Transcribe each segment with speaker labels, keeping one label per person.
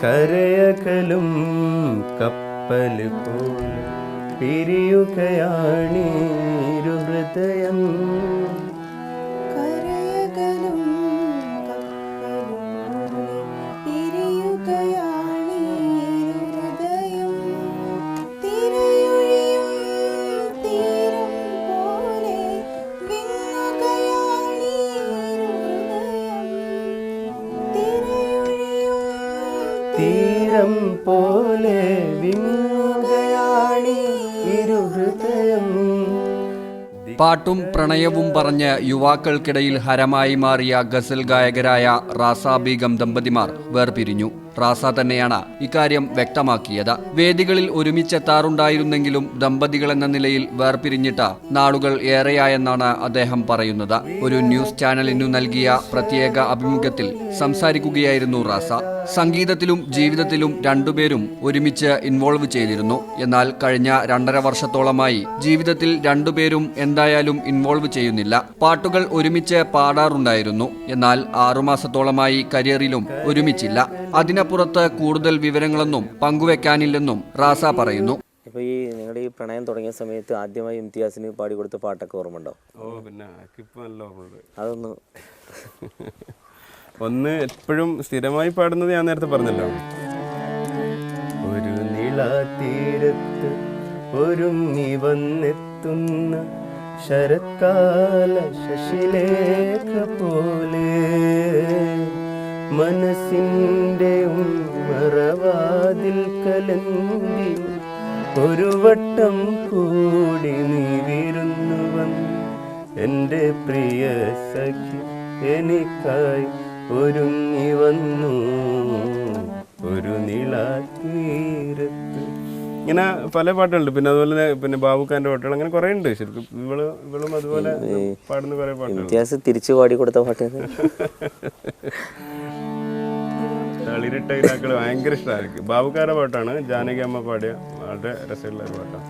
Speaker 1: കരയകലും കപ്പൽ പോലെ പിരിയുകയാണീരു ഹൃദയം.
Speaker 2: പോലെ
Speaker 3: പാട്ടും പ്രണയവും പറഞ്ഞ് യുവാക്കൾക്കിടയിൽ ഹരമായി മാറിയ ഗസൽ ഗായകരായ റാസാ ബീഗം ദമ്പതിമാർ വേർപിരിഞ്ഞു. റാസ തന്നെയാണ് ഇക്കാര്യം വ്യക്തമാക്കിയത്. വേദികളിൽ ഒരുമിച്ചെത്താറുണ്ടായിരുന്നെങ്കിലും ദമ്പതികൾ എന്ന നിലയിൽ വേർപിരിഞ്ഞിട്ട് നാളുകൾ ഏറെയായെന്നാണ് അദ്ദേഹം പറയുന്നത്. ഒരു ന്യൂസ് ചാനലിനു നൽകിയ പ്രത്യേക അഭിമുഖത്തിൽ സംസാരിക്കുകയായിരുന്നു റാസ. സംഗീതത്തിലും ജീവിതത്തിലും രണ്ടുപേരും ഒരുമിച്ച് ഇൻവോൾവ് ചെയ്തിരുന്നു. എന്നാൽ കഴിഞ്ഞ രണ്ടര വർഷത്തോളമായി ജീവിതത്തിൽ രണ്ടുപേരും എന്തായാലും ഇൻവോൾവ് ചെയ്യുന്നില്ല. പാട്ടുകൾ ഒരുമിച്ച് പാടാറുണ്ടായിരുന്നു. എന്നാൽ ആറുമാസത്തോളമായി കരിയറിലും ഒരുമിച്ചില്ല. അതിനപ്പുറത്ത് കൂടുതൽ വിവരങ്ങളൊന്നും പങ്കുവെക്കാനില്ലെന്നും റാസ പറയുന്നു.
Speaker 4: അപ്പൊ ഈ നിങ്ങളുടെ ഈ പ്രണയം തുടങ്ങിയ സമയത്ത് ആദ്യമായി ഇംതിയാസിന് പാടി കൊടുത്ത പാട്ടൊക്കെ ഓർമ്മയുണ്ടോ?
Speaker 1: ഓ പിന്നെ നല്ല ഓർമ്മയുണ്ട്.
Speaker 4: അതൊന്ന്
Speaker 1: ഒന്ന് എപ്പോഴും സ്ഥിരമായി പാടുന്നത് ഞാൻ നേരത്തെ പറഞ്ഞല്ലോ. ഒരു നിളാതീരത്ത് ഒരുങ്ങി വന്നെത്തുന്ന ശരത്കാല ശശിലേഖ പോലെ. മനസ്സിന്റെ ഉമ്മറവാതിൽ കലന്തി ഒരു വട്ടം കൂടി നീ വിരുന്നു വന്നു എന്റെ പ്രിയ സഖി എനിക്കായി ഒരുങ്ങി വന്നു. ഒരു നിളാതീരത്ത് ഇങ്ങനെ പല പാട്ടുണ്ട് പിന്നെ അതുപോലെ തന്നെ പിന്നെ ബാബുക്കാന്റെ പാട്ടുകൾ. അങ്ങനെ കുറെ ഉണ്ട് ശരിക്കും ഇവൾ ഇവളും അതുപോലെ പാടുന്ന കുറെ പാട്ടുകൾ.
Speaker 4: ഇംതിയാസ് തിരിച്ചു പാടി കൊടുത്ത പാട്ട്?
Speaker 1: തളിരിട്ട ഭയങ്കര ഇഷ്ടമായിരിക്കും ബാബുക്കാരുടെ പാട്ടാണ്. ജാനകി അമ്മ പാടിയ വളരെ രസമുള്ള ഒരു പാട്ടാണ്.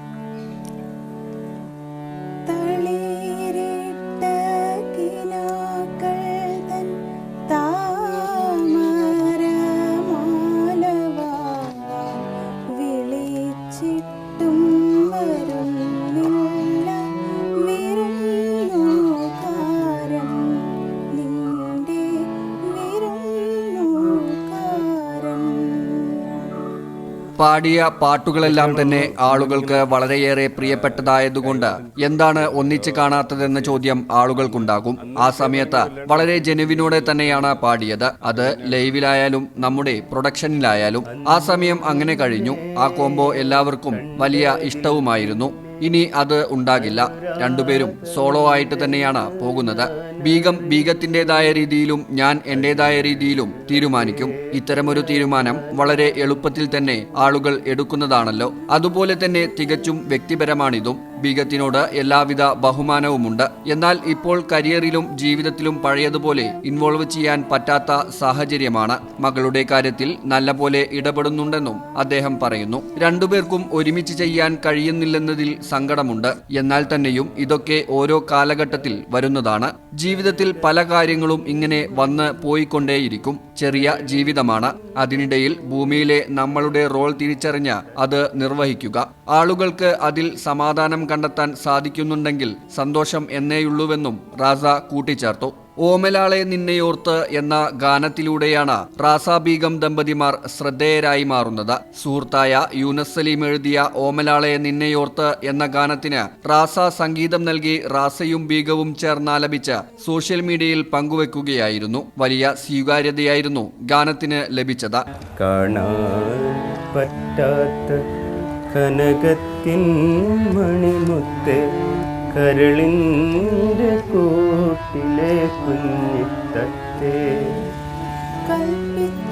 Speaker 3: പാടിയ പാട്ടുകളെല്ലാം തന്നെ ആളുകൾക്ക് വളരെയേറെ പ്രിയപ്പെട്ടതായതുകൊണ്ട് എന്താണ് ഒന്നിച്ച് കാണാത്തതെന്ന ചോദ്യം ആളുകൾക്കുണ്ടാകും. ആ സമയത്ത് വളരെ ജനുവിനോടെ തന്നെയാണ് പാടിയത്. അത് ലൈവിലായാലും നമ്മുടെ പ്രൊഡക്ഷനിലായാലും ആ സമയം അങ്ങനെ കഴിഞ്ഞു. ആ കോംബോ എല്ലാവർക്കും വലിയ ഇഷ്ടവുമായിരുന്നു. ഇനി അത് ഉണ്ടാകില്ല. രണ്ടുപേരും സോളോ ആയിട്ട് തന്നെയാണ് പോകുന്നത്. ബീഗം ബീഗത്തിന്റെതായ രീതിയിലും ഞാൻ എന്റെതായ രീതിയിലും തീരുമാനിക്കും. ഇത്തരമൊരു തീരുമാനം വളരെ എളുപ്പത്തിൽ തന്നെ ആളുകൾ എടുക്കുന്നതാണല്ലോ. അതുപോലെ തന്നെ തികച്ചും വ്യക്തിപരമാണിതും. ബീഗത്തിനോട് എല്ലാവിധ ബഹുമാനവുമുണ്ട്. എന്നാൽ ഇപ്പോൾ കരിയറിലും ജീവിതത്തിലും പഴയതുപോലെ ഇൻവോൾവ് ചെയ്യാൻ പറ്റാത്ത സാഹചര്യമാണ്. മകളുടെ കാര്യത്തിൽ നല്ലപോലെ ഇടപെടുന്നുണ്ടെന്നും അദ്ദേഹം പറയുന്നു. രണ്ടുപേർക്കും ഒരുമിച്ച് ചെയ്യാൻ കഴിയുന്നില്ലെന്നതിൽ സങ്കടമുണ്ട്. എന്നാൽ തന്നെയും ഇതൊക്കെ ഓരോ കാലഘട്ടത്തിൽ വരുന്നതാണ്. ജീവിതത്തിൽ പല കാര്യങ്ങളും ഇങ്ങനെ വന്ന് പോയിക്കൊണ്ടേയിരിക്കും. ചെറിയ ജീവിതമാണ്. അതിനിടയിൽ ഭൂമിയിലെ നമ്മളുടെ റോൾ തിരിച്ചറിഞ്ഞ് അത് നിർവഹിക്കുക. ആളുകൾക്ക് അതിൽ സമാധാനം കണ്ടെത്താൻ സാധിക്കുന്നുണ്ടെങ്കിൽ സന്തോഷം എന്നേയുള്ളൂവെന്നും റാസ കൂട്ടിച്ചേർത്തു. ഓമലാളെ നിന്നെയോർത്ത് എന്ന ഗാനത്തിലൂടെയാണ് റാസ ബീഗം ദമ്പതിമാർ ശ്രദ്ധേയരായി മാറുന്നത്. സുഹൃത്തായ യൂനസ് സലീം എഴുതിയ ഓമലാളെ നിന്നെയോർത്ത് എന്ന ഗാനത്തിന് റാസ സംഗീതം നൽകി റാസയും ബീഗവും ചേർന്നാലപിച്ച് സോഷ്യൽ മീഡിയയിൽ പങ്കുവെക്കുകയായിരുന്നു. വലിയ സ്വീകാര്യതയായിരുന്നു ഗാനത്തിന് ലഭിച്ചത്.
Speaker 1: കനകത്തിൻ മണിമുത്ത് കരളിന്റെ കൂട്ടിലെ കുഞ്ഞിത്തത്തെ. കാണാൻ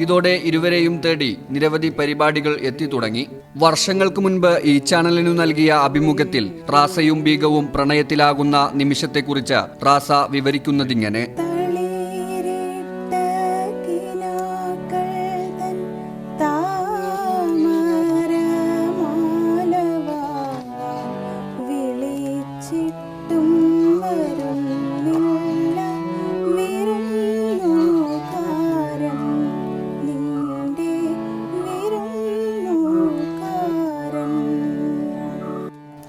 Speaker 3: ഇതോടെ ഇരുവരെയും തേടി നിരവധി പരിപാടികൾ എത്തി തുടങ്ങി. വർഷങ്ങൾക്ക് മുൻപ് ഈ ചാനലിനു നൽകിയ അഭിമുഖത്തിൽ റാസയും ബീഗവും പ്രണയത്തിലാകുന്ന നിമിഷത്തെക്കുറിച്ച് റാസ വിവരിക്കുന്നതിങ്ങനെ.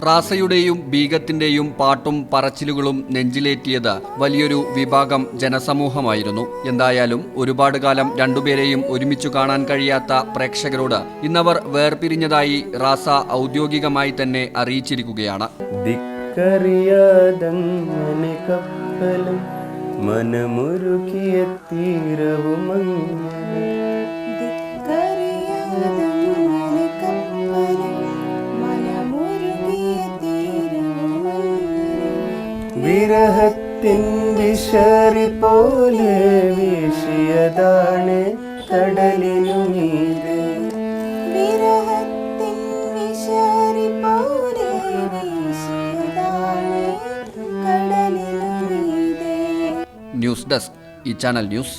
Speaker 3: റാസയുടെയും ബീഗത്തിന്റെയും പാട്ടും പറച്ചിലുകളും നെഞ്ചിലേറ്റിയത് വലിയൊരു വിഭാഗം ജനസമൂഹമായിരുന്നു. എന്തായാലും ഒരുപാട് കാലം രണ്ടുപേരെയും ഒരുമിച്ചു കാണാൻ കഴിയാത്ത പ്രേക്ഷകരോട് ഇന്നവർ വേർപിരിഞ്ഞതായി റാസ ഔദ്യോഗികമായി തന്നെ അറിയിച്ചിരിക്കുകയാണ്.
Speaker 5: മനമുരുക്കിയ കപ്പലും വിരഹത്തിൻ വിഷറി പോലെ വീശിയതാണ് കടലിനു മീതെ.
Speaker 2: വിരഹത്തിൻ വിശറി പോലെ വീശിയതാണ് കടലിനു നീര്
Speaker 3: ന്യൂസ് ഡെസ്ക് ഈ ചാനൽ ന്യൂസ്.